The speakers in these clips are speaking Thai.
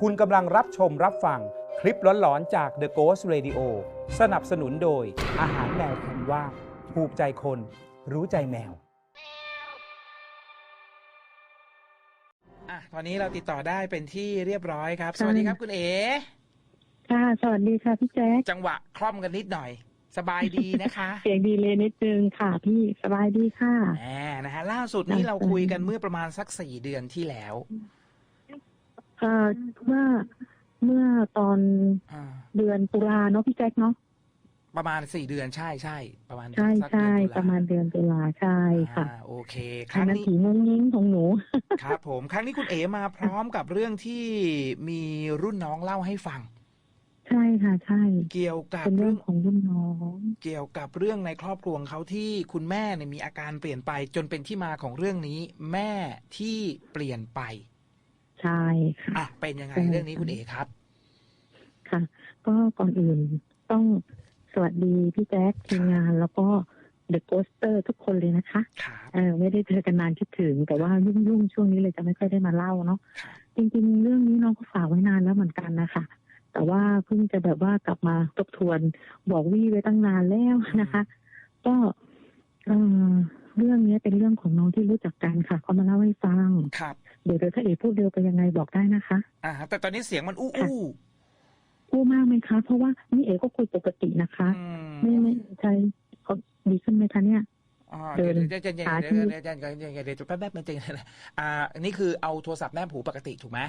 คุณกำลังรับชมรับฟังคลิปหลอนๆจาก The Ghost Radio สนับสนุนโดย อาหารแมวคุณว่าถูกใจคน รู้ใจแมวอะตอนนี้เราติดต่อได้เป็นที่เรียบร้อยครับ สวัสดีครับคุณเอ๋ค่ะ สวัสดีค่ะพี่แจ๊คจังหวะคล่อมกันนิดหน่อย สบายดีนะคะ เสียงดีเลยนิดนึงค่ะพี่สบายดีค่ะแหมนะฮะล่าสุดนี้เราคุยกันเมื่อประมาณสักสี่เดือนที่แล้ว เอ่อเมื่อเมื่อตอนอ่า เดือนตุลาเนาะพี่แจ๊คเนาะประมาณสี่เดือนใช่ใช่ประมาณใช่สักใช่เดือนตุลประมาณเดือนตุลาใช่ค่ะอ่าโอเคคอัรั้นงนั้นนี้ ผีงงงิ้งของหนู ครับผมครั้งนี้คุณเอ๋มาพร้อมกับเรื่องที่มีรุ่นน้องเล่าให้ฟัง ใช่ค่ะ ใช่ เกี่ยวกับเป็นเรื่เรื่อองงของรุ่นน้องเกี่ยวกับเรื่องในครอบครัวของเขาที่คุณแม่เนี่ยมีอาการเปลี่ยนไป จนเป็นที่มาของเรื่องนี้ แม่ที่เปลี่ยนไป ใช่ค่ะอะเป็นยังไงใช่เรื่องนี้คุณเอ๋ครับ ค่ะ ก็ก่อนอื่นต้องสวัสดีพี่แจ๊คทีมงานแล้วก็เดอะโ s สเตอร์ทุกคนเลยนะคะครับเออไม่ได้เจอกันนานคิดถึง แต่ว่ายุ่งๆช่วงนี้เลยจะไม่ค่อยได้มาเล่าเนาะครับจริง ๆ เรื่องนี้น้องก็ฝากไว้นานแล้วเหมือนกันนะคะแต่ว่าเพิ่งจะแบบว่ากลับมาทบทวนบอกวี่ไว้ตั้งนานแล้วนะคะ ก็เออเรื่องนี้เป็นเรื่องของน้องที่รู้จักกันค่ะเขามาเล่าให้ฟังครับ เดี๋ยวเดี๋ยวถ้าเอกพูดเร็วไปยังไงบอกได้นะคะอ่าฮะแต่ตอนนี้เสียงมันอู้ค่ะอู้พูดมากไหมคะ เพราะว่านี่เอกก็คุยปกตินะคะอืมไม่ไม่ใช่เขาดีขึ้นไหมคะเนี่ยอ่าเดิเดี๋ยวนเดี๋ยวเดี๋ยวเดี๋ยวหาเดี๋ยวที่เดี๋ยวเดี๋ยวเดี๋ยวเดี๋ยวเดี๋ยวเดี๋ยวเดี๋ยวแป๊บแป๊บมันจริงเลยอ่านี่คือเอาโทรศัพท์แนบหูปกติถูกไหม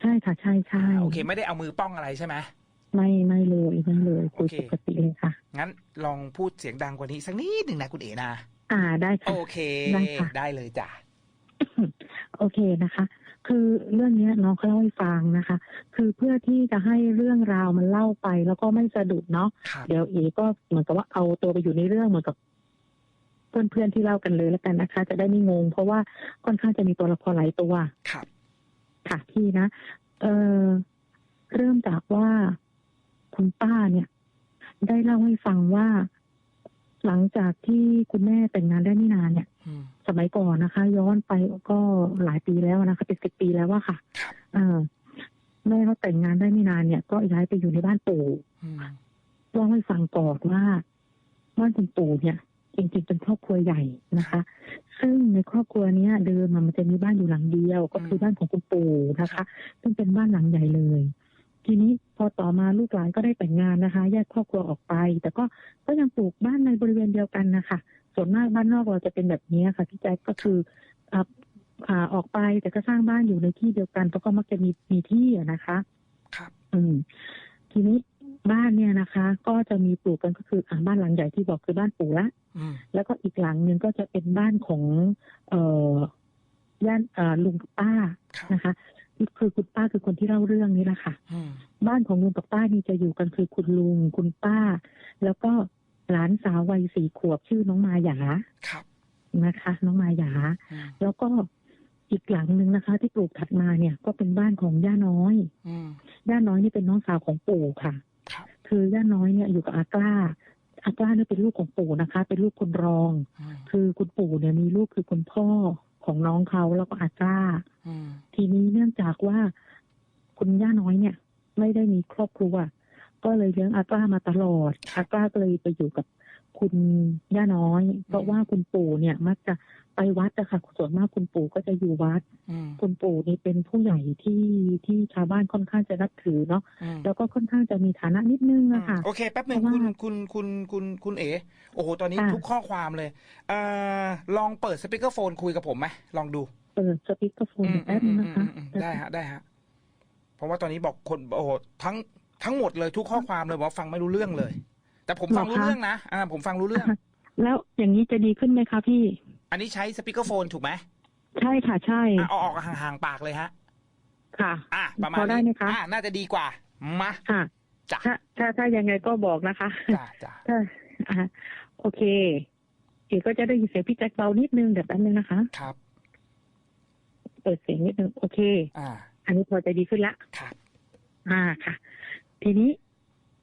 ใช่ค่ะใช่ใช่อ่าโอเค ไม่ได้เอามือป้องอะไรใช่ไหมไม่ไม่เลยไม่เลยคุยโอเคปกติเลยค่ะงั้นลองพูดเสียงดังกว่านี้สักนิดหนึ่งนะคุณเอ๋นะอ่าได้โอค่ะเคได้ค่ะได้เลยจ้ะ โอเคนะคะ คือเรื่องเนี้ยน้องเขาเล่าให้ฟังนะคะ คือเพื่อที่จะให้เรื่องราวมันเล่าไปแล้วก็ไม่สะดุดเนาะครับเดี๋ยวเอก็เหมือนกับว่าเอาตัวไปอยู่ในเรื่องเหมือนกับเพื่อนๆที่เล่ากันเลยแล้วกันนะคะ จะได้ไม่งง เพราะว่าค่อนข้างจะมีตัวละครหลายตัวครับค่ะพี่นะเออเริ่มจากว่าคุณป้าเนี่ย ได้เล่าให้ฟังว่า หลังจากที่คุณแม่แต่งงานได้ไม่นานเนี่ยอืม สมัยก่อนนะคะ ย้อนไปก็หลายปีแล้วนะคะเป็นสิบปีแล้วว่าค่ะครับเออแม่เขาแต่งงานได้ไม่นานเนี่ย ก็ย้ายไปอยู่ในบ้านปู่อืมเล่าให้ฟังก่อนว่าบ้านคุณปู่เนี่ยจริงๆเป็นครอบครัวใหญ่นะคะ ซึ่งในครอบครัวเนี้ยเดิมอะมันจะมีบ้านอยู่หลังเดียว ก็คือบ้านของคุณปู่นะคะ ซึ่งเป็นบ้านหลังใหญ่เลย ทีนี้พอต่อมาลูกหลานก็ได้แต่งงานนะคะ แยกครอบครัวออกไป แต่ก็ก็ยังปลูกบ้านในบริเวณเดียวกันนะคะ ส่วนมากบ้านนอกเราจะเป็นแบบนี้ค่ะพี่แจ๊คก็คืออ่าอ่าออกไปแต่ก็สร้างบ้านอยู่ในที่เดียวกันแล้วก็มักจะมีมีที่อะนะคะ ครับ อืม ทีนี้บ้านเนี่ยนะคะ ก็จะมีปลูกกันก็คืออ่าบ้านหลังใหญ่ที่บอกคือบ้านปู่ละอืมแล้วก็อีกหลังหนึ่งก็จะเป็นบ้านของ เอ่อย่านเอ่อลุงกับป้าครับนะคะ คือคุณป้าคือคนที่เล่าเรื่องนี้แหละค่ะอืมบ้านของลุงกับป้านี่จะอยู่กันคือคุณลุงคุณป้า แล้วก็ หลานสาววัยสี่ขวบชื่อน้องมายาครับนะคะ น้องมายาอืมแล้วก็อีกหลังหนึ่งนะคะ ที่ปลูกถัดมาเนี่ย ก็เป็นบ้านของย่าน้อยอืมย่าน้อยนี่เป็นน้องสาวของปู่ค่ะครับคือย่าน้อยเนี่ยอยู่กับอากล้าอากล้าเนี่ยเป็นลูกของปู่นะคะ เป็นลูกคนรองอืมคือคุณปู่เนี่ยมีลูกคือคุณพ่อของน้องเขาแล้วก็อากล้าอืมทีนี้เนื่องจากว่าคุณย่าน้อยเนี่ย ไม่ได้มีครอบครัว ก็เลยเลี้ยงอากล้ามาตลอดอากล้าก็เลยไปอยู่กับคุณย่าน้อย เพราะว่าคุณปู่เนี่ยมักจะไปวัดอะค่ะส่วนมากคุณปู่ก็จะอยู่วัดอืมคุณปู่นี่เป็นผู้ใหญ่ที่ที่ชาวบ้านค่อนข้างจะนับถือเนาะอืมแล้วก็ค่อนข้างจะมีฐานะนิดนึงอะค่ะโอเคแป๊บหนึ่งเพราะคุณว่าคุณคุณคุณคุณเอ๋โอ้โหตอนนี้ค่ะทุกข้อความเลยเอ่อลองเปิดสปีกเกอร์โฟนคุยกับผมไหมลองดูเปิดสปีกเกอร์โฟนอืมแป๊บนึงนะคะอืมอืมอืมได้ฮะได้ฮะเพราะว่าตอนนี้บอกคนโอ้โหทั้ง ทั้งหมดเลยทุกข้อความเลยบอกว่าฟังไม่รู้เรื่องเลย แต่ผมฟังรู้เรื่องนะอ่าผมฟังรู้เรื่อง แล้วอย่างนี้จะดีขึ้นไหมคะพี่ อันนี้ใช้สปีกเกอร์โฟนถูกไหมใช่ค่ะใช่อะเอาออกห่างๆปากเลยฮะ ค่ะ อะประมาณพอได้นี้ไหมคะอะน่าจะดีกว่ามาค่ะจ้ะถ้าถ้าถ้ายังไงก็บอกนะคะจ้ะจ้ะถ้าอ่าโอเคเดี๋ยวก็จะได้ยินเสียงพี่แจ็คเบานิดนึงเดี๋ยวแป๊บนึงนะคะ ครับ เปิดเสียงนิดนึงโอเค อ่า อันนี้พอจะดีขึ้นละครับ อ่าค่ะ ทีนี้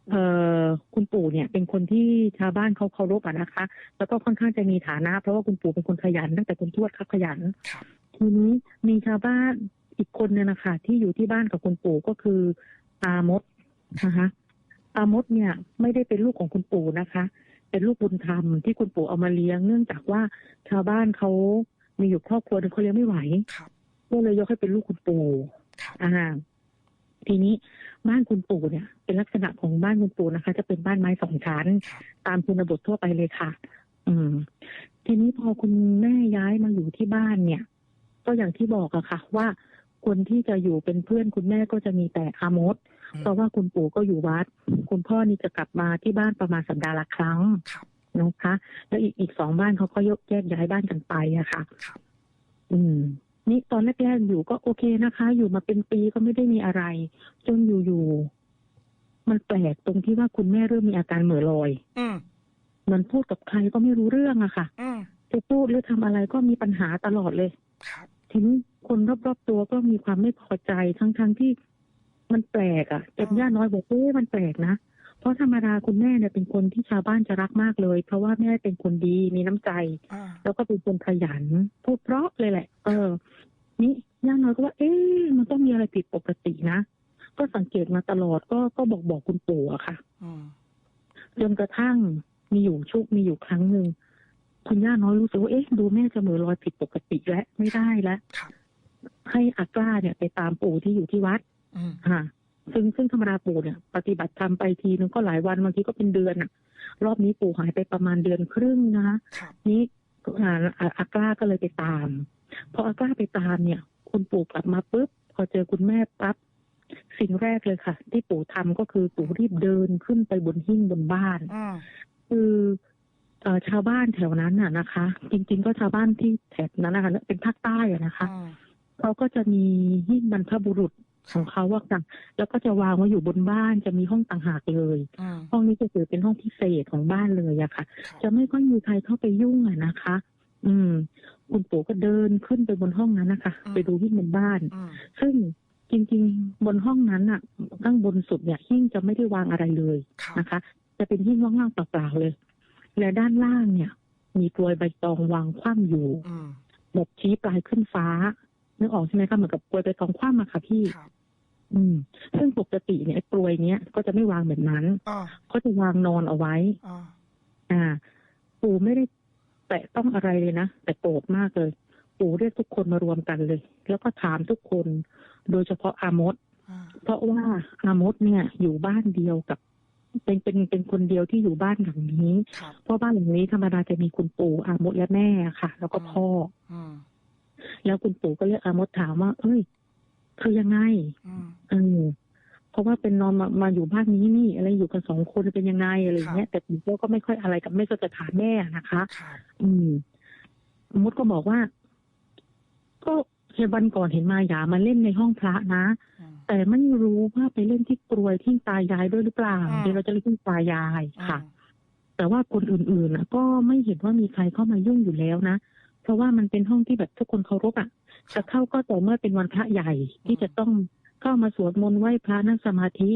เอ่อคุณปู่เนี่ยเป็นคนที่ชาวบ้านเขาเคารพอะนะคะ แล้วก็ค่อนข้างจะมีฐานะ เพราะว่าคุณปู่เป็นคนขยันตั้งแต่คุณทวดเขาขยันครับทีนี้มีชาวบ้านอีกคนเนี่ยนะคะที่อยู่ที่บ้านกับคุณปู่ก็คืออามดนะคะอามดเนี่ยไม่ได้เป็นลูกของคุณปู่นะคะ เป็นลูกบุญธรรมที่คุณปู่เอามาเลี้ยง เนื่องจากว่าชาวบ้านเขามีอยู่ครอบครัวหนึงเขาเลี้ยงไม่ไหวครับก็เลยยกให้เป็นลูกคุณปู่ครับอ่า ทีนี้บ้านคุณปู่เนี่ย เป็นลักษณะของบ้านคุณปู่นะคะ จะเป็นบ้านไม้สองชั้นครับตามชนบททั่วไปเลยค่ะ อืม ทีนี้พอคุณแม่ย้ายมาอยู่ที่บ้านเนี่ย ก็อย่างที่บอกอะค่ะ ว่าคนที่จะอยู่เป็นเพื่อนคุณแม่ก็จะมีแต่อามดอืมเพราะว่าคุณปู่ก็อยู่วัด คุณพ่อนี่จะกลับมาที่บ้านประมาณสัปดาห์ละครั้งครับนะคะ แล้วอีกอีกสองบ้านเขาก็ยกแยกย้ายบ้านกันไปอะค่ะครับอืม นี่ตอนแรกๆอยู่ก็โอเคนะคะ อยู่มาเป็นปีก็ไม่ได้มีอะไร จนอยู่ๆมันแปลกตรงที่ว่าคุณแม่เริ่มมีอาการเหม่อลอยอืมเหมือนพูดกับใครก็ไม่รู้เรื่องอะค่ะอืมจะพูดหรือทำอะไรก็มีปัญหาตลอดเลยครับทีนี้คนรอบๆตัวก็มีความไม่พอใจทั้งๆที่มันแปลกอะจนย่าน้อยบอกเอ๊ะมันแปลกนะ เพราะธรรมดาคุณแม่เนี่ยเป็นคนที่ชาวบ้านจะรักมากเลย เพราะว่าแม่เป็นคนดีมีน้ำใจอ่าแล้วก็เป็นคนขยันพูดเพราะเลยแหละ เออ นี่ย่าน้อยก็ว่า เอ๊ะมันต้องมีอะไรผิดปกตินะก็สังเกตมาตลอดก็ก็บอกบอกคุณปู่อะค่ะอืมจนกระทั่งมีอยู่ชุกมีอยู่ครั้งหนึ่งคุณย่าน้อยรู้สึกว่าเอ๊ะดูแม่จะมือลอยผิดปกติแล้วไม่ได้แล้วครับให้อากล้าเนี่ยไปตามปู่ที่อยู่ที่วัดอืมค่ะ ซึ่งซึ่งธรรมดาปู่เนี่ยปฏิบัติธรรมไปทีนึงก็หลายวันบางทีก็เป็นเดือนอะรอบนี้ปู่หายไปประมาณเดือนครึ่งนะคะครับนี้อ่าอ่าอากล้าก็เลยไปตามพออากล้าไปตามเนี่ย คุณปู่กลับมาปุ๊บพอเจอคุณแม่ปั๊บสิ่งแรกเลยค่ะ ที่ปู่ทำก็คือปู่รีบเดินขึ้นไปบนหิ้งบนบ้านอืมคือเอ่อชาวบ้านแถวนั้นน่ะนะคะ จริง ๆ ก็ชาวบ้านที่แถบนั้นนะคะเป็นภาคใต้อะนะคะอืมเขาก็จะมีหิ้งบรรพบุรุษ ของเขาว่าค่ะแล้วก็จะวางไว้อยู่บนบ้านจะมีห้องต่างหากเลยอืมห้องนี้จะถือเป็นห้องพิเศษของบ้านเลยอะค่ะครับจะไม่ค่อยมีใครเข้าไปยุ่งอะนะคะ อืม คุณปู่ก็เดินขึ้นไปบนห้องนั้นนะคะ ไปดูหิ้งบนบ้านอืมซึ่งจริง ๆ บนห้องนั้นอะข้างบนสุดเนี่ยหิ้งจะไม่ได้วางอะไรเลยครับนะคะ จะเป็นหิ้งว่างๆเปล่าๆเลย และด้านล่างเนี่ย มีกลวยใบตองวางคว่ำอยู่อืมแบบชี้ปลายขึ้นฟ้านึกออกใช่ไหมคะเหมือนกับกลวยใบตองคว่ำอะค่ะพี่ครับ อืม ซึ่งปกติเนี่ยไอ้กลวยเนี้ยก็จะไม่วางแบบนั้นอ่าเขาจะวางนอนเอาไว้อ่าอ่า ปู่ไม่ได้แตะต้องอะไรเลยนะแต่โกรธมากเลย ปู่เรียกทุกคนมารวมกันเลย แล้วก็ถามทุกคน โดยเฉพาะอามดอ่าเพราะว่าอามดเนี่ย อยู่บ้านเดียวกับเป็นเป็นเป็นคนเดียวที่อยู่บ้านหลังนี้ครับเพราะบ้านหลังนี้ธรรมดาจะมีคุณปู่อามดและแม่ค่ะ แล้วก็พ่ออืมแล้วคุณปู่ก็เรียกอามดถามว่า เอ้ย คือยังไงอืมเออเพราะว่าเป็นนอนมามาอยู่บ้านนี้นี่ อะไรอยู่กันสองคนเป็นยังไงอะไรอย่างเงี้ยแต่ปู่ก็ก็ไม่ค่อยอะไรกับแม่ก็จะถามแม่นะคะครับอืมมดก็บอกว่า ก็เห็นวันก่อนเห็นมาหยามาเล่นในห้องพระนะอืมแต่ไม่รู้ว่าไปเล่นที่กรวยที่ตายายด้วยหรือเปล่าอืมเดี๋ยวเราจะเล่นที่ตายายค่ะอืมแต่ว่าคนอื่นๆนะก็ไม่เห็นว่ามีใครเข้ามายุ่งอยู่แล้วนะ เพราะว่ามันเป็นห้องที่แบบทุกคนเคารพอะ จะเข้าก็ต่อเมื่อเป็นวันพระใหญ่ที่จะต้องเข้ามาสวดมนต์ไหว้พระนั่งสมาธิ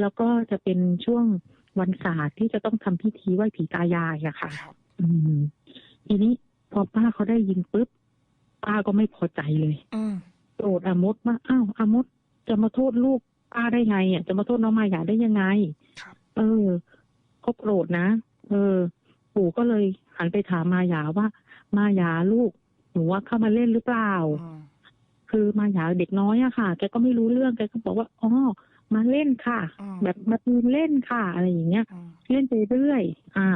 แล้วก็จะเป็นช่วงวันศาสตร์ที่จะต้องทำพิธีไหว้ผีตายายอะค่ะครับอืมทีนี้พอป้าเขาได้ยินปุ๊บป้าก็ไม่พอใจเลยอืมโกรธอามดว่าอ้าวอามดจะมาโทษลูกป้าได้ไงอะจะมาโทษน้องมายาได้ยังไงครับเออเขาโกรธนะเออ ปู่ก็เลยหันไปถามมายาว่า มายาลูก หนูว่าเข้ามาเล่นหรือเปล่าอืมคือมายาเด็กน้อยอะค่ะ แกก็ไม่รู้เรื่อง แกก็บอกว่า อ๋อ มาเล่นค่ะอืมแบบมาดูเล่นค่ะ อะไรอย่างเงี้ยอืมเล่นไปเรื่อย อ่า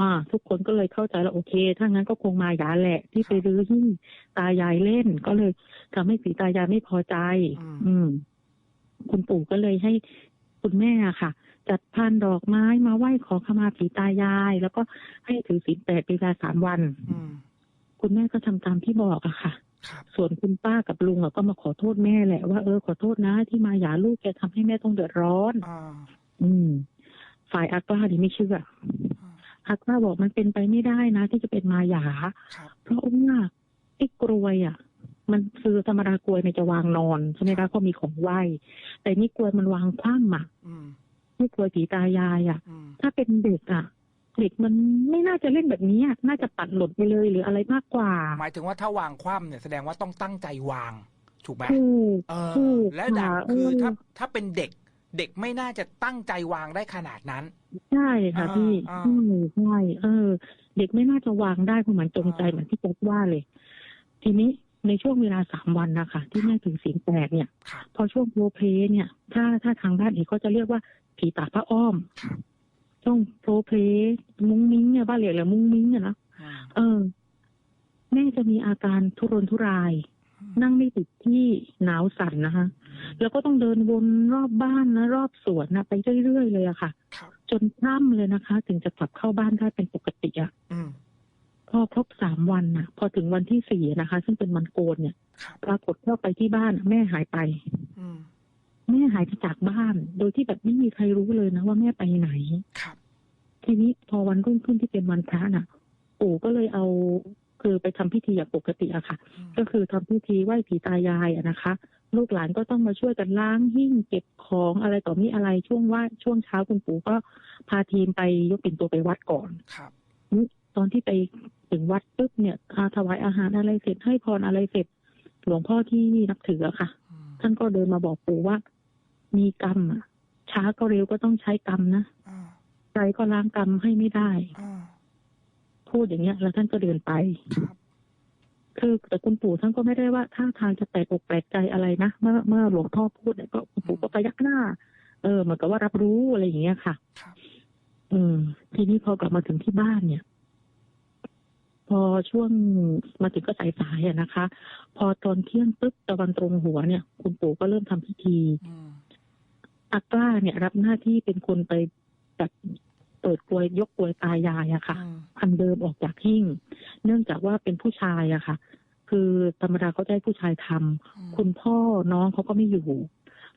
อ่า ทุกคนก็เลยเข้าใจแล้วโอเค ถ้างั้นก็คงมายาแหละ ที่ไปรื้อที่ตายายเล่น ก็เลยทำให้สีตายายไม่พอใจ อืม คุณปู่ก็เลยให้คุณแม่อะค่ะ จัดพานดอกไม้มาไหว้ขอขมาผีตายาย แล้วก็ให้ถือศีลแปดเป็นเวลาสามวันอืม คุณแม่ก็ทำตามที่บอกอะค่ะครับส่วนคุณป้ากับลุงอะก็มาขอโทษแม่แหละว่าเออขอโทษนะที่มาหย่าลูกแกทำให้แม่ต้องเดือดร้อนอ่าอืม ฝ่ายอากล้านี่ไม่เชื่ออ่าอากล้าบอกมันเป็นไปไม่ได้นะ ที่จะเป็นมาหยาครับเพราะว่าไอ้กรวยอะ มันคือธรรมดากรวยมันจะวางนอนใช่ไหมคะก็มีของไหวแต่นี่กรวยมันวางคว่ำอะอืมนี่กรวยผีตายายอะอืมถ้าเป็นเด็กอะ เด็กมันไม่น่าจะเล่นแบบนี้อะน่าจะปัดหล่นไปเลยหรืออะไรมากกว่า หมายถึงว่าถ้าวางคว่ำเนี่ยแสดงว่าต้องตั้งใจวาง ถูกไหมถูกเออถูกและดังค่ะคือเออถ้าถ้าเป็นเด็ก เด็กไม่น่าจะตั้งใจวางได้ขนาดนั้น ใช่ค่ะอ่าพี่อ่าใช่ใช่เออ เด็กไม่น่าจะวางได้เพราะเหมือนจงใจอ่าเหมือนที่แจ๊คว่าเลย ทีนี้ในช่วงเวลาสามวันนะคะที่แม่ถือศีลแปดเนี่ยครับพอช่วงโพลเพลเนี่ย ถ้าถ้าทางด้านเอกก็จะเรียกว่าผีตาพระอ้อม ครับ ช่วงโพลเพลมุ้งมิ้งเนี่ยบ้านเรียกอะไรมุ้งมิ้งเนี่ยนะอืมเออ แม่จะมีอาการทุรนทุราย นั่งไม่ติดที่หนาวสั่นนะคะ แล้วก็ต้องเดินวนรอบบ้านนะรอบสวนนะไปเรื่อยๆเลยอะค่ะครับจนค่ำเลยนะคะ ถึงจะกลับเข้าบ้านได้เป็นปกติอะอืมพอครบสามวันน่ะพอถึงวันที่สี่นะคะ ซึ่งเป็นวันโกนเนี่ยครับปรากฏเข้าไปที่บ้านแม่หายไปอืม แม่หายไปจากบ้าน โดยที่แบบไม่มีใครรู้เลยนะว่าแม่ไปไหนครับ ทีนี้พอวันรุ่งขึ้นที่เป็นวันพระน่ะปู่ก็เลยเอาคือไปทำพิธีอย่างปกติอะค่ะอืมก็คือทำพิธีไหว้ผีตายายอะนะคะ ลูกหลานก็ต้องมาช่วยกันล้างหิ้งเก็บของอะไรต่อมีอะไรช่วงว่าช่วงเช้าคุณปู่ก็พาทีมไปยกปิ่นตัวไปวัดก่อนครับนี่ตอนที่ไปถึงวัดปุ๊บเนี่ยอาถวายอาหารอะไรเสร็จให้พรอะไรเสร็จ หลวงพ่อที่นับถืออะค่ะอืมท่านก็เดินมาบอกปู่ว่า มีกรรมอะช้าก็เร็วก็ต้องใช้กรรมนะอ่าใจก็ล้างกรรมให้ไม่ได้อ่าพูดอย่างเงี้ย แล้วท่านก็เดินไปครับคือแต่คุณปู่ท่านก็ไม่ได้ว่าท่าทางจะแปลกอกแปลกใจอะไรนะเมื่อเมื่อหลวงพ่อพูดเนี่ยก็คุณปู่ก็ไปยักหน้า เออเหมือนกับว่ารับรู้อะไรอย่างเงี้ยค่ะครับอืม ทีนี้พอกลับมาถึงที่บ้านเนี่ย พอช่วงมาถึงก็สายๆอะนะคะ พอตอนเที่ยงปุ๊บตะวันตรงหัวเนี่ย คุณปู่ก็เริ่มทำพิธี อืมอากล้าเนี่ยรับหน้าที่เป็นคนไปแบบเปิดกลวยยกกลวยตายายอะค่ะอืมพันเดิมออกจากหิ้ง เนื่องจากว่าเป็นผู้ชายอะค่ะ คือธรรมดาเขาจะให้ผู้ชายทำอืมคุณพ่อน้องเขาก็ไม่อยู่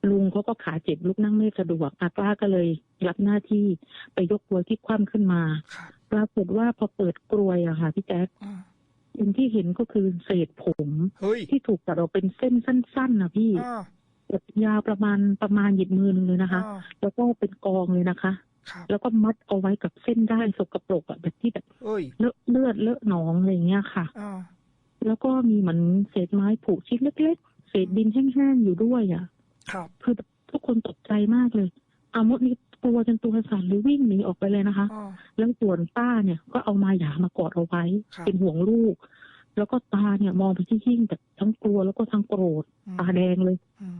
ลุงเขาก็ขาเจ็บลุกนั่งไม่สะดวกอากล้าก็เลยรับหน้าที่ไปยกกลวยที่คว่ำขึ้นมาครับปรากฏว่าพอเปิดกลวยอะค่ะพี่แจ๊คอ่าสิ่งที่เห็นก็คือเศษผมเฮ้ยที่ถูกตัดออกเป็นเส้นสั้นๆนะพี่ อ่าแบบยาวประมาณประมาณหยิบมือหนึงเลยนะคะอ่าแล้วก็เป็นกองเลยนะคะครับแล้วก็มัดเอาไว้กับเส้นได้สกปรกอะแบบที่แบบเอ้ยเลอะเลือดเลอะหนองอะไรอย่างเงี้ยค่ะอ่าแล้วก็มีเหมือนเศษไม้ผุชิ้นเล็กๆ เศษดินแห้งๆอยู่ด้วยอะ ครับ คือแบบทุกคนตกใจมากเลยอามดนี่กลัวจนตัวสั่นหรือวิ่งหนีออกไปเลยนะคะอ่าแล้วส่วนป้าเนี่ยก็เอามาหยามากอดเอาไว้ครับเป็นห่วงลูก แล้วก็ตาเนี่ยมองไปที่หิ้งแบบทั้งกลัวแล้วก็ทั้งโกรธอืมตาแดงเลยอืม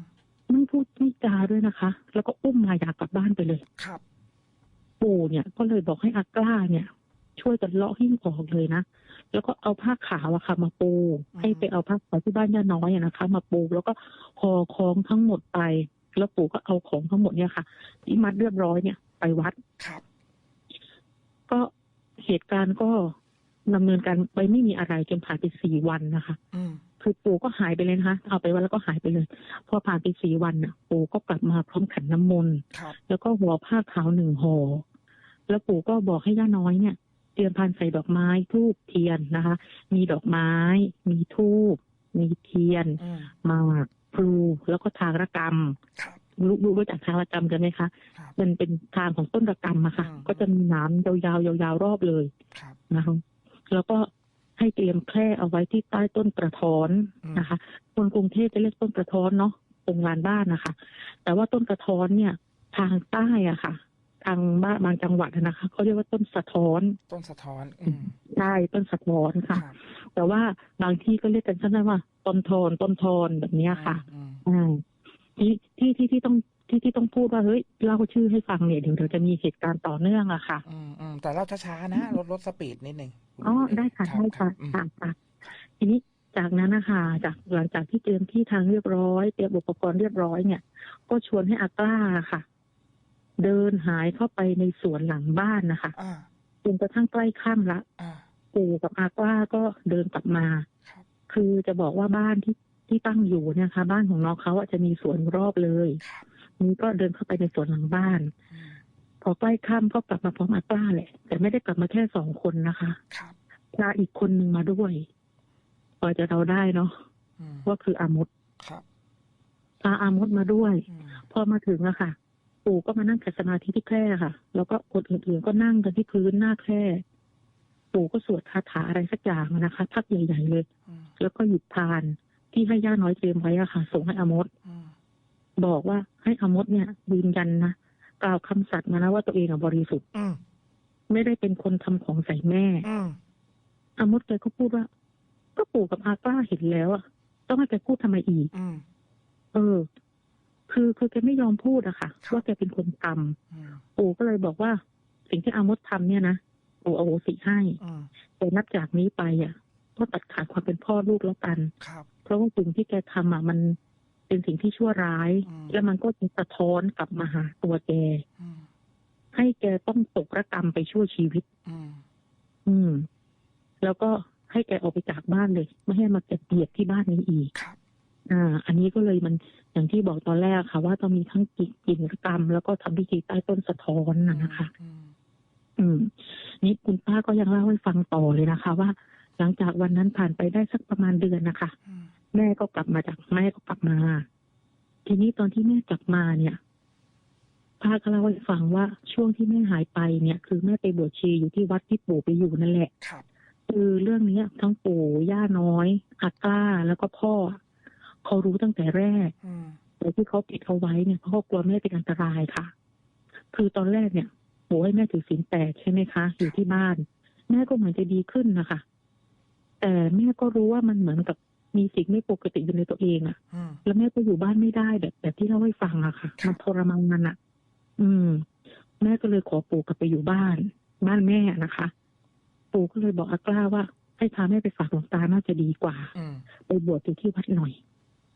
ไม่พูดไม่จาด้วยนะคะ แล้วก็อุ้มมายากลับบ้านไปเลย ครับ ปู่เนี่ยก็เลยบอกให้อากล้าเนี่ย ช่วยกันเลาะหิ้งออกเลยนะ แล้วก็เอาผ้าขาวอะค่ะ มาปู ให้ไปเอาผ้าขาวที่บ้านย่าน้อยอะนะคะ มาปูแล้วก็ห่อของทั้งหมดไป แล้วปู่ก็เอาของทั้งหมดเนี่ยค่ะ ที่มัดเรียบร้อยเนี่ย ไปวัด ครับ ก็เหตุการณ์ก็ดำเนินการไปไม่มีอะไรจนผ่านไปสี่วันนะคะ อืม คือปู่ก็หายไปเลยนะคะ เอาไปวัดแล้วก็หายไปเลย พอผ่านไปสี่วันน่ะปู่ก็กลับมาพร้อมขันน้ำมนต์ครับแล้วก็ห่อผ้าขาวหนึ่งห่อแล้วปู่ก็บอกให้ย่าน้อยเนี่ย เตรียมพานใส่ดอกไม้ทูบเทียนนะคะ มีดอกไม้ มีทูบมีเทียนอืมหมากพลูแล้วก็ทางระกรรมครับรู้รู้รู้จักทางระกรรมกันไหมคะครับมันเป็นทางของต้นระกรรมอะค่ะอืมก็จะมีหน้ำยาวๆยาวๆรอบเลยครับนะคะแล้วก็ ให้เตรียมแคร่เอาไว้ที่ใต้ต้นกระท้อนอืมนะคะ คนกรุงเทพจะเรียกต้นกระท้อนเนาะตรงลานบ้านนะคะ แต่ว่าต้นกระท้อนเนี่ยทางใต้อะค่ะ ทางบ้านบางจังหวัดอะนะคะเขาเรียกว่าต้นสะท้อน ต้นสะท้อนอืมใช่ต้นสะท้อนครัค่ะบแต่ว่าบางที่ก็เรียกกันสั้นๆว่าต้นทอนต้นทอนแบบเนี้ยค่ะอืมอ่าที่ที่ที่ที่ต้อง ที่ที่ต้องพูดว่าเฮ้ยเล่าชื่อให้ฟังเนี่ยเดี๋ยวเดี๋ยวจะมีเหตุการณ์ต่อเนื่องอะค่ะ อืมอืมแต่เราช้าๆนะลดลดสปีดนิดนึงอ๋อได้ค่ะรับได้ค่ะรับอืมค่ะค่ะทีนี้จากนั้นนะคะจากหลังจากที่เตรียมที่ทางเรียบร้อยเตรียมอุปกรณ์เรียบร้อยเนี่ย ก็ชวนให้อากล้าค่ะ เดินหายเข้าไปในสวนหลังบ้านนะคะอ่าจนกระทั่งใกล้ค่ำละอ่าปู่กับอากล้าก็เดินกลับมาครับคือจะบอกว่าบ้านที่ที่ตั้งอยู่เนี่ยค่ะบ้านของน้องเขาอะจะมีสวนรอบเลยครับ นี่ก็เดินเข้าไปในสวนหลังบ้านอืมพอใกล้ค่ำก็กลับมาพร้อมอากล้าแหละ แต่ไม่ได้กลับมาแค่สองคนนะคะครับพาอีกคนหนึ่งมาด้วยพอจะเราได้เนาะอืมก็คืออามดครับพาอามดมาด้วยอืมพอมาถึงอะค่ะ ปู่ก็มานั่งขัดสมาธิที่แคร่ค่ะ แล้วก็คนอื่นๆก็นั่งกันที่พื้นหน้าแคร่ปู่ก็สวดคาถาอะไรสักอย่างนะคะพักใหญ่ๆเลยอืมแล้วก็หยิบพานที่ให้ย่าน้อยเตรียมไว้อะค่ะ ส่งให้อามดอืม บอกว่าให้อามดเนี่ยยืนยันนะกล่าวคำสัตย์มานะว่าตัวเองอะบริสุทธิ์อืมไม่ได้เป็นคนทำของใส่แม่อืมอามดแกก็พูดว่า ก็ปู่กับอากล้าเห็นแล้วอะต้องให้แกพูดทำไมอีกอืมเออ คือคือแกไม่ยอมพูดอะค่ะครับว่าแกเป็นคนทำอืมปู่ก็เลยบอกว่า สิ่งที่อามดทำเนี่ยนะปู่อโหสิให้อืมแต่นับจากนี้ไปอะก็ตัดขาดความเป็นพ่อลูกแล้วกันครับเพราะว่าสิ่งที่แกทำอะมัน เป็นสิ่งที่ชั่วร้ายอืมแล้วมันก็จะสะท้อนกลับมาหาตัวแกอืมให้แกต้องตกระกรรมไปชั่วชีวิตอืมอืม แล้วก็ให้แกออกไปจากบ้านเลย ไม่ให้มาเก็บเบียดที่บ้านนี้อีกครับอ่า อันนี้ก็เลยมันอย่างที่บอกตอนแรกค่ะ ว่าต้องมีทั้งกิจกิจกรรม แล้วก็ทำพิธีใต้ต้นสะท้อนนะนะคะ อืมอืมนี่คุณป้าก็ยังเล่าให้ฟังต่อเลยนะคะ ว่า หลังจากวันนั้นผ่านไปได้สักประมาณเดือนนะคะอืม แม่ก็กลับมาจากแม่ก็กลับมา ทีนี้ตอนที่แม่กลับมาเนี่ยป้าก็เล่าให้ฟังว่าช่วงที่แม่หายไปเนี่ย คือแม่ไปบวชชีอยู่ที่วัดที่ปู่ไปอยู่นั่นแหละครับคือเรื่องเนี้ยทั้งปู่ย่าน้อยอากล้าแล้วก็พ่อเขารู้ตั้งแต่แรกอืมแต่ที่เขาปิดเอาไว้เนี่ยเพราะเขากลัวแม่เป็นอันตรายค่ะ คือตอนแรกเนี่ยปู่ให้แม่ถือศีลแปดใช่ไหมคะอยู่ที่บ้าน แม่ก็เหมือนจะดีขึ้นนะคะ แต่แม่ก็รู้ว่ามันเหมือนกับ มีสิ่งไม่ปกติอยู่ในตัวเองอะอืมแล้วแม่ก็อยู่บ้านไม่ได้แบบแบบที่เล่าให้ฟังอะค่ะครับมันทรมานอะอืม แม่ก็เลยขอปู่กลับไปอยู่บ้าน บ้านแม่นะคะ ปู่ก็เลยบอกอากล้าว่า ให้พาแม่ไปฝากหลวงตาน่าจะดีกว่าอืมไปบวชอยู่ที่วัดหน่อย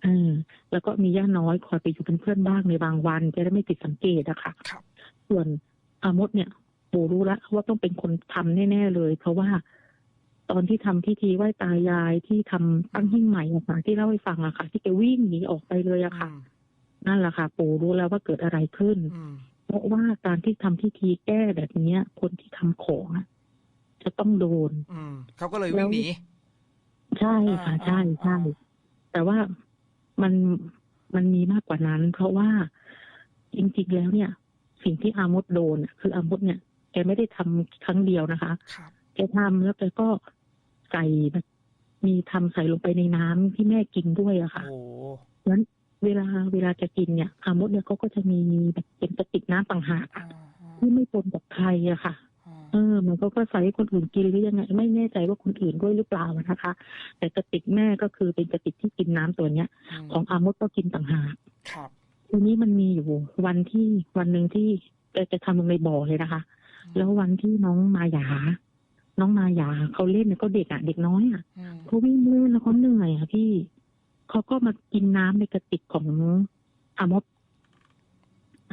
เออแล้วก็มีย่าน้อยคอยไปอยู่เป็นเพื่อนบ้างในบางวันจะได้ไม่ผิดสังเกตอะค่ะครับส่วนอามดเนี่ย ปู่รู้แล้วว่าต้องเป็นคนทำแน่ ๆ เลย เพราะว่า ตอนที่ทำพิธีไหว้ตายายที่ทำตั้งหิ้งใหม่อะค่ะที่เล่าให้ฟังอะค่ะ ที่แกวิ่งหนีออกไปเลยอะค่ะอืมนั่นแหละค่ะ ปู่รู้แล้วว่าเกิดอะไรขึ้นอืมเพราะว่าการที่ทำพิธีแก้แบบเนี้ย คนที่ทำของอะจะต้องโดน อืมเขาก็เลยวิ่งหนีใช่ค่ะอ่าใช่ใช่อ่าแต่ว่ามันมันมีมากกว่านั้น เพราะว่าจริงๆแล้วเนี่ย สิ่งที่อามดโดนอะคืออามดเนี่ยแกไม่ได้ทำครั้งเดียวนะคะครับแกทำแล้วแกก็ ใส่แบบมีทำใส่ลงไปในน้ำที่แม่กินด้วยอะค่ะโอ้นั้นเวลาเวลาจะกินเนี่ยอามดเนี่ยเขาก็จะมีแบบเป็นกระติกน้ำต่างหากอ่าอะอ่าที่ไม่ปนกับใครอะค่ะอ่าเออ มันก็ก็ใส่ให้คนอื่นกินหรือยังไง ไม่แน่ใจว่าคนอื่นด้วยหรือเปล่านะคะ แต่กระติกแม่ก็คือเป็นกระติกที่กินน้ำตัวเนี้ยมของอามดก็กินต่างหากครับทีนี้มันมีอยู่วันที่วันหนึ่งที่แกจะทำลงในบ่อเลยนะคะ แล้ววันที่น้องมายา น้องมายาเขาเล่นเนี่ยก็เด็กอะเด็กน้อยอะอืมเขาวิ่งเล่นแล้วเขาเหนื่อยอะพี่เขาก็มากินน้ำในกระติกของอามด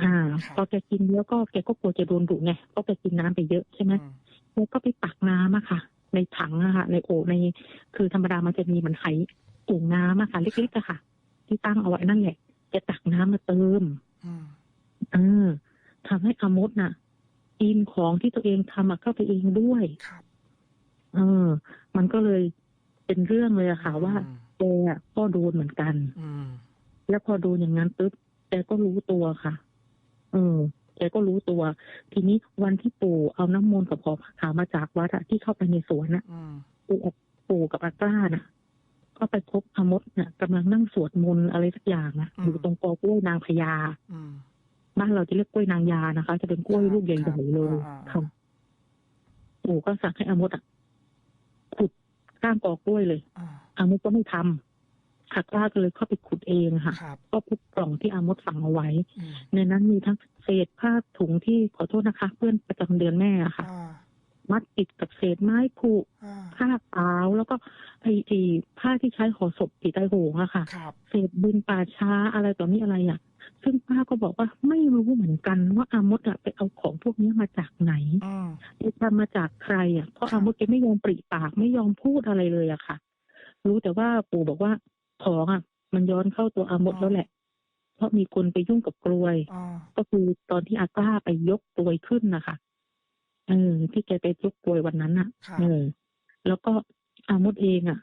อ่าพอแกกินแล้วก็แกก็กลัวจะโดนดุไงก็แกกินน้ำไปเยอะใช่ไหมอืมแล้วก็ไปตักน้ำอะค่ะ ในถังอะค่ะในโอ่งในคือธรรมดามันจะมีเหมันไหโอ่งน้ำอะค่ะเล็กๆอะค่ะ ที่ตั้งเอาไว้นั่นแหละจะตักน้ำมาเติมอืมเออทำให้อามดน่ะกินของที่ตัวเองทำอะเข้าไปเองด้วยครับ เออ มันก็เลยเป็นเรื่องเลยอะค่ะ ว่าอืมแกอะก็โดนเหมือนกัน อืม แล้วพอโดนอย่างนั้นปุ๊บแกก็รู้ตัวค่ะ เออแกก็รู้ตัว ทีนี้วันที่ปู่เอาน้ำมนต์กับพอขาวมาจากวัดอะที่เข้าไปในสวนอะอืม ปู่กับปู่กับอากล้าน่ะ ก็ไปพบอามดน่ะกำลังนั่งสวดมนต์อะไรสักอย่างอะอยู่ตรงกอกล้วยนางพญา อืม บ้านเราจะเรียกกล้วยนางยานะคะ จะเป็นกล้วยลูกใหญ่ๆเลยอ่าอ่า ค่ะปู่ก็สั่งให้อามดอะ ขุดก้านกอกล้วยเลยอ่าอามดก็ไม่ทำอากล้าก็เลยเข้าไปขุดเองค่ะครับก็พบกล่องที่อามดฝังเอาไว้อืมในนั้นมีทั้งเศษผ้าถุงที่ขอโทษนะคะ เพื่อนประจำเดือนแม่อะค่ะอ่ามัดติดกับเศษไม้ผุอ่าผ้าขาวแล้วก็ไอ้ไอ้ผ้าที่ใช้ห่อศพผีใต้โหงอะค่ะครับเศษบุญป่าช้าอะไรต่อมีอะไรอะ ซึ่งป้าก็บอกว่าไม่รู้เหมือนกันว่าอามดอะไปเอาของพวกนี้มาจากไหนอืมไปทำมาจากใครอะเพราะอามดแกไม่ยอมปริปากไม่ยอมพูดอะไรเลยอะค่ะ รู้แต่ว่าปู่บอกว่าของอะมันย้อนเข้าตัวอามดแล้วแหละเพราะมีคนไปยุ่งกับกลวยอ่าก็คือตอนที่อากล้าไปยกกลวยขึ้นนะคะเออที่แกไปยกกลวยวันนั้นน่ะครับเออ แล้วก็อามดเองอะ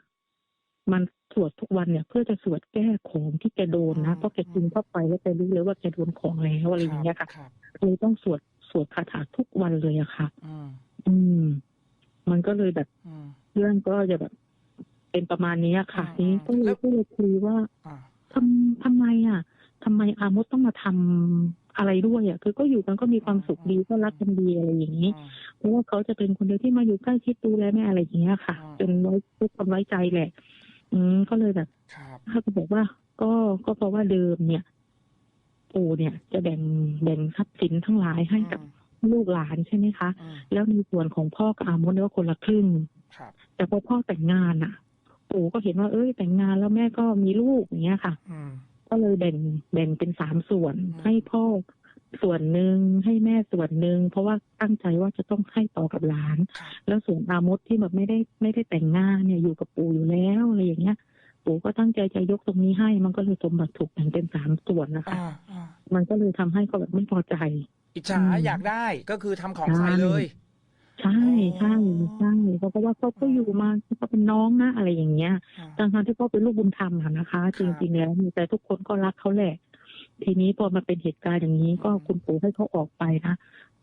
มัน สวดทุกวันเนี่ย เพื่อจะสวดแก้ของที่แกโดนนะเพราะแกกินเข้าไปแล้วแกรู้เลยว่าแกโดนของแล้วอะไรอย่างเงี้ยค่ะรับเลยต้องสวดสวดคาถาทุกวันเลยอะค่ะอืมอืมมันก็เลยแบบอืมเรื่องก็จะแบบ เป็นประมาณนี้ค่ะอืมนี้ก็เลแล้ยวก็เลยคุยว่าอ่าทำทำไมอะทำไมอามดต้องมาทำอะไรด้วยอะ คือก็อยู่กันก็มีความสุขดีก็รักกันดีอะไรอย่างนี้อืมเพราะว่าเขาจะเป็นคนเดียวที่มาอยู่ใกล้ชิดดูแลแม่อะไรอย่างเงี้ยค่ะอืมจนไว้ทุกคนไว้ใจแหละ อืมก็เลยแบบครับถ้าก็บอกว่า ก็ก็เพราะว่าเดิมเนี่ย ปู่เนี่ย จะแบ่งแบ่งทรัพย์สินทั้งหลายให้กับลูกหลานใช่ไหมคะอืมแล้วในส่วนของพ่อกับอามดเนี่ยก็คนละครึ่ง ครับ แต่พอพ่อแต่งงานอะ ปู่ก็เห็นว่าเอ้ยแต่งงานแล้วแม่ก็มีลูกอย่างเงี้ยค่ะ อืม ก็เลยแบ่งแบ่งเป็นสามส่วนอืม ให้พ่อ ส่วนหนึ่งให้แม่ส่วนหนึ่งเพราะว่าตั้งใจว่าจะต้องให้ต่อกับหลานครับแล้วส่วนอามดที่แบบไม่ได้ไม่ได้แต่งงานเนี่ยอยู่กับปู่อยู่แล้วอะไรอย่างเงี้ยปู่ก็ตั้งใจจะยกตรงนี้ให้ มันก็เลยสมบัติถูกแบ่งเป็นสามส่วนนะคะอ่าอ่ามันก็เลยทำให้เขาแบบไม่พอใจ อิจฉาอืมอยากได้ก็คือทำของใส่ใช่เลยใช่ใช่ใช่เพราะว่าเขาก็อยู่มาเขาเป็นน้องนะอะไรอย่างเงี้ยอ่าทั้งๆที่เขาเป็นลูกบุญธรรมอะนะคะคจรับริงๆแล้วมีแต่ทุกคนก็รักเขาแหละ ทีนี้พอมาเป็นเหตุการณ์อย่างนี้ก็อืมคุณปู่ให้เขาออกไปนะ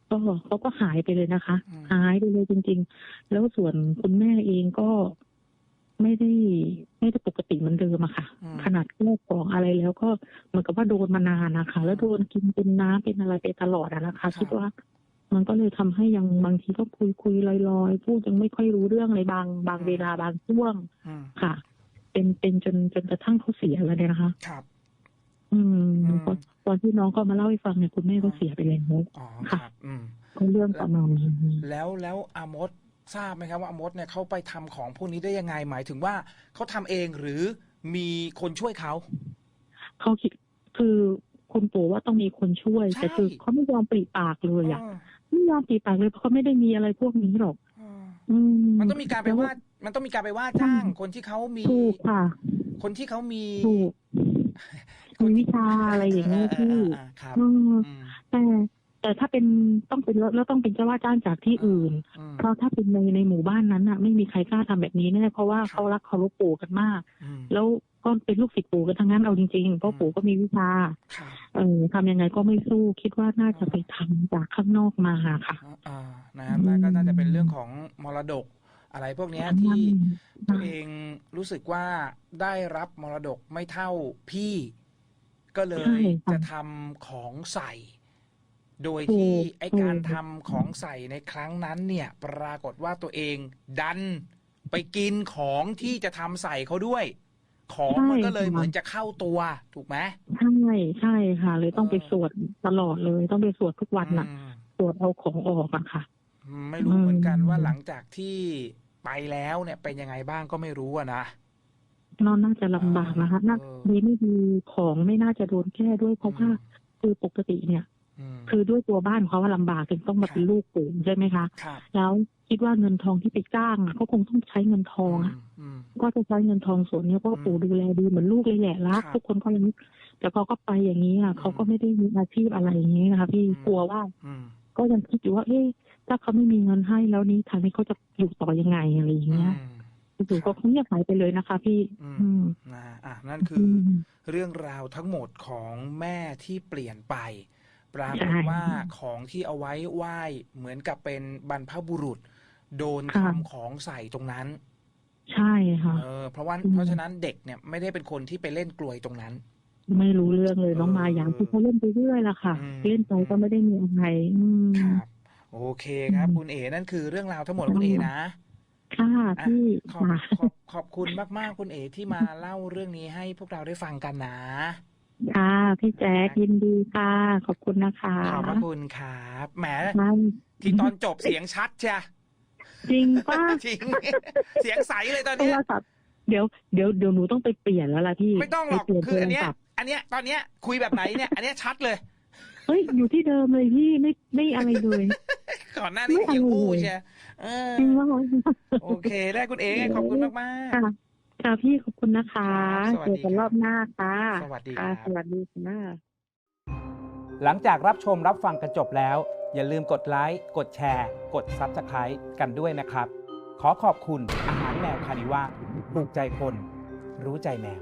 ก็เขาก็หายไปเลยนะคะอืมหายไปเลยจริง ๆ แล้วส่วนคุณแม่เองก็ไม่ได้ไม่ได้ปกติเหมือนเดิมอะค่ะอืมขนาดแก้กล่องอะไรแล้วก็เหมือนกับว่าโดนมานานนะคะ แล้วโดนกินเป็นน้ำเป็นอะไรไปตลอดอะนะคะ คิดว่า มันก็เลยทำให้ยังบางทีก็คุยคุยลอยลอยๆพูดยังไม่ค่อยรู้เรื่องเลยบางบางเวลาบางช่วงอืมค่ะ เป็นเป็นจนจนกระทั่งเขาเสียแล้วเนี่ยนะคะ ครับ อืมอืมตอนตอนที่น้องก็มาเล่าให้ฟังเนี่ยคุณแม่ก็เสียไปแล้วอ๋อคค่ะรับอืมก็เรื่องประมาณนี้แล้วแล้วอามดทราบไหมครับว่าอามดเนี่ยเขาไปทำของพวกนี้ได้ยังไงหมายถึงว่าเขาทำเองหรือมีคนช่วยเขาเขาคิดคือคุณปู่ว่าต้องมีคนช่วยใช่แต่คือเขาไม่ยอมปรีปากเลยอะเออไม่ยอมปรีปากเลยเพราะเขาไม่ได้มีอะไรพวกนี้หรอกเอออืมมันต้องมีการไปว่า มันต้องมีการไปว่าจ้างคนที่เขามีถูกค่ะคนที่เขามี ถูกคนมีที่วิชาอะไรอย่างเงี้ยเอพี่อเออเออครับอืมอืมแต่แต่ถ้าเป็นต้องเป็นแล้วต้องเป็นเจ้าว่าจ้างจากที่อื่นอืมเพราะถ้าเป็นในในหมู่บ้านนั้นน่ะ ไม่มีใครกล้าทำแบบนี้แน่เพราะว่าครับเขารักเคารพปู่กันมากอืมแล้วก็เป็นลูกศิษย์ปู่กันทั้งนั้นเอาจริงๆเพอืราะมปู่ก็มีวิชาครับเออทำยังไงก็ไม่สู้คิดว่าน่าจะไปทำจากข้างนอกมาค่ะอ่านะครับแล้วก็น่าจะเป็นเรื่องของมรดกอะไรพวกเนี้ยที่ตัวเองรู้สึกว่าได้รับมรดกไม่เท่าพี่ ก็เลใช่ยค่ะจะทำของใส่ โดยที่ถูกไอการถูกทำของใส่ในครั้งนั้นเนี่ย ปรากฏว่าตัวเองดันไปกินของที่จะทำใส่เขาด้วย ของมันก็เลยเหมือนจะเข้าตัว ถูกไหมใช่ใช่ค่ะ เลยต้องไปเออสวดตลอดเลย ต้องไปสวดทุกวันน่ะอืมสวดเอาของออกอะค่ะ ไม่รู้เหมือนกันอืมว่าหลังจากที่ไปแล้วเนี่ยเป็นยังไงบ้างก็ไม่รู้อะนะ นอนน่าจะลำบากนะคะน่าเออดีไม่ดีของไม่น่าจะโดนแก้ด้วยเพราะว่าคือปกติเนี่ยอืมคือด้วยตัวบ้านเขาว่าลำบากถึงต้องมาเป็นลูกปู่ใช่ไหมคะครับแล้วคิดว่าเงินทองที่ไปจ้างอะเขาคงต้องใช้เงินทองอะอืมก็จะใช้เงินทองส่วนเนี้ยเพราะว่าปู่ดูแลดีเหมือนลูกเลยแหละรักครับทุกคนก็รักแต่พอก็ไปอย่างนี้อะอืมเขาก็ไม่ได้มีอาชีพอะไรอย่างนี้นะคะพี่อืมกลัวว่าอืมก็ยังคิดอยู่ว่า เอ๊ะถ้าเขาไม่มีเงินให้แล้วนี้ทางนี้เขาจะอยู่ต่อยังไงอะไรอย่างเงี้ย อืมอยู่ๆก็คงเงียบหายไปเลยนะคะ พี่ อืมอืมนะอะนั่นคืออเรื่องราวทั้งหมดของแม่ที่เปลี่ยนไป ปรากฏว่าของที่เอาไว้ไหว้เหมือนกับเป็นบรรพบุรุษ โดนทำของใส่ตรงนั้น ใช่ค่ะ เออเพราะว่าอืม เพราะฉะนั้นเด็กเนี่ยไม่ได้เป็นคนที่ไปเล่นกลวยตรงนั้น ไม่รู้เรื่องเลยน้องเออมาอย่างที่เขาเล่นไปเรื่อยละค่ะ อืม เล่นไปก็ไม่ได้มีอะไรอืม ครับ โอเคครับ อืมคุณเอ๋นั่นคือเรื่องราวทั้งหมดของคุณเอ๋นะ ค่ะพี่ขอบค่ะขอบขอบคุณมากๆคุณเอ๋ที่มาเล่าเรื่องนี้ให้พวกเราได้ฟังกันนะค่ะพี่แจ๊คยินดีค่ะ ขอบคุณนะคะ ขอบพระคุณครับแหมค่ะที่ตอนจบเสียงชัดจ้ะจริงป้าจริง เสียงใสเลยตอนโทเนี้ยรศัพท์เดี๋ยวเดี๋ยวเดี๋ยวหนูต้องไปเปลี่ยนแล้วล่ะพี่ไม่ต้องหรอกไปเปลี่ยนคืออันเนี้ยโทรศัพท์อันเนี้ยตอนเนี้ยคุยแบบไหนเนี่ย อันเนี้ยชัดเลยเฮ้ยอยู่ที่เดิมเลยพี่ไม่ไม่อะไรเลยก่อนหน้านี้ไม่เอาเสียงอู้เลยใช่ เออจริงว่าโอเค ได้คุณเอ๋ขอบคุณมากมากค่ะค่ะพี่ขอบคุณนะคะครับสวัสเจดีอกันครับรอบหน้าค่ะสวัสดีค่ะครับสวัสดีค่ะหลังจากรับชมรับฟังกันจบแล้ว อย่าลืมกดไลค์กดแชร์ กด Subscribe กันด้วยนะครับ ขอขอบคุณอาหารแมวคานิว่าถูกใจคน รู้ใจแมว